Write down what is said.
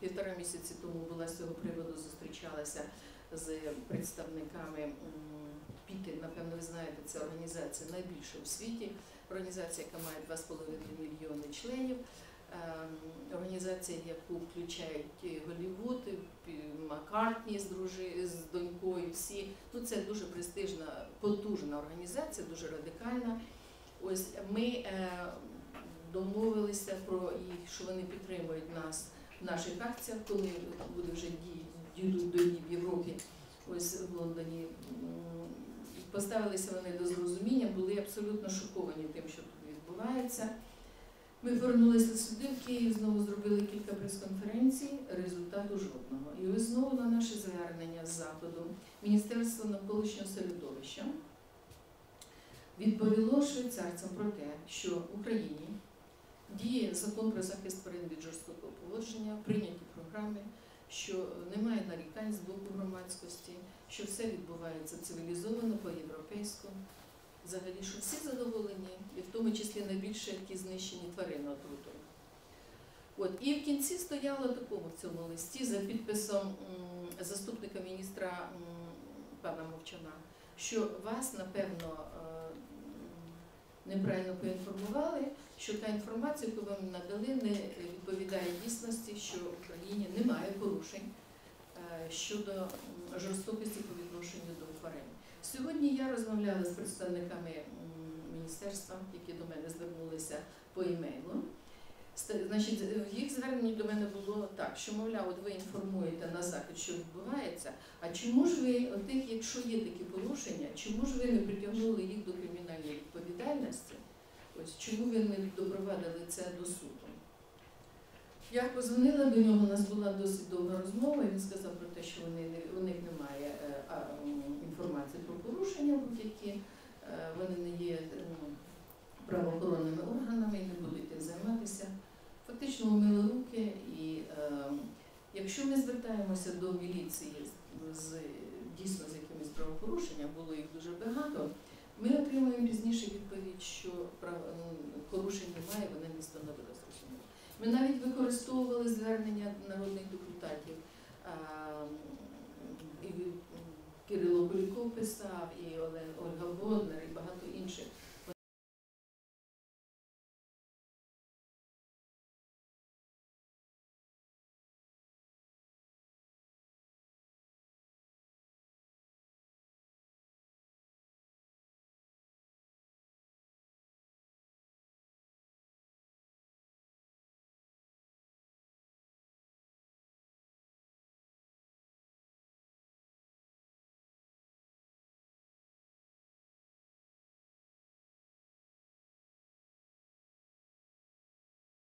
півтора місяці тому була з цього приводу, зустрічалася з представниками ПІТи, напевно, ви знаєте, це організація найбільша у світі, організація, яка має 2,5 мільйони членів. Ем, Організація, яку включають і Голлівуд, Маккартні з дружи з донькою. Всі ну це дуже престижна, потужна організація, дуже радикальна. Ось ми е, домовилися про їх, що вони підтримують нас наших акціях, коли буде вже дій- дійдуть до дій в Європі, ось в Лондоні. Поставилися вони до зрозуміння, були абсолютно шоковані тим, що тут відбувається. Ми повернулися сюди, в Київ, знову зробили кілька прес-конференцій, результату жодного. І ось знову на наше звернення з заходу Міністерство навколишнього середовища відповіло швейцарцям про те, що Україні діє закон про захист тварин від жорстокого поводження, прийняті програми, що немає нарікань з боку громадськості, що все відбувається цивілізовано по-європейському. Взагалі, що всі задоволені, і в тому числі найбільше ті знищені тварини отрутою. От і в кінці стояло такому в цьому листі за підписом заступника міністра пана Мовчана, що вас, напевно, е, неправильно поінформували, що та інформація, яку вам надали, не відповідає дійсності, що в Україні немає порушень е, щодо жорстокості по відношенню до тварин. Сьогодні я розмовляла з представниками міністерства, які до мене звернулися по імейлу. Ст- Значить, в їх зверненні до мене було так, що мовляв, от ви інформуєте на захід, що відбувається. А чому ж ви, от тих, якщо є такі порушення, чому ж ви не притягнули їх до кримінальної відповідальності? Ось чому ви не допровадили це до суду? Я позвонила до нього, у нас була досить довга розмова, він сказав про те, що вони, у них немає е, а, інформації про порушення будь-які, е, вони не є правоохоронними органами і не будуть тим займатися. Фактично умили руки, і е, якщо ми звертаємося до міліції з, дійсно з якимись правопорушенням, було їх дуже багато, ми отримуємо пізніше відповідь, що прав... порушень немає, вони не зрозуміло. Ми навіть використовували звернення народних депутатів. Кирило Куліков писав, і Оле-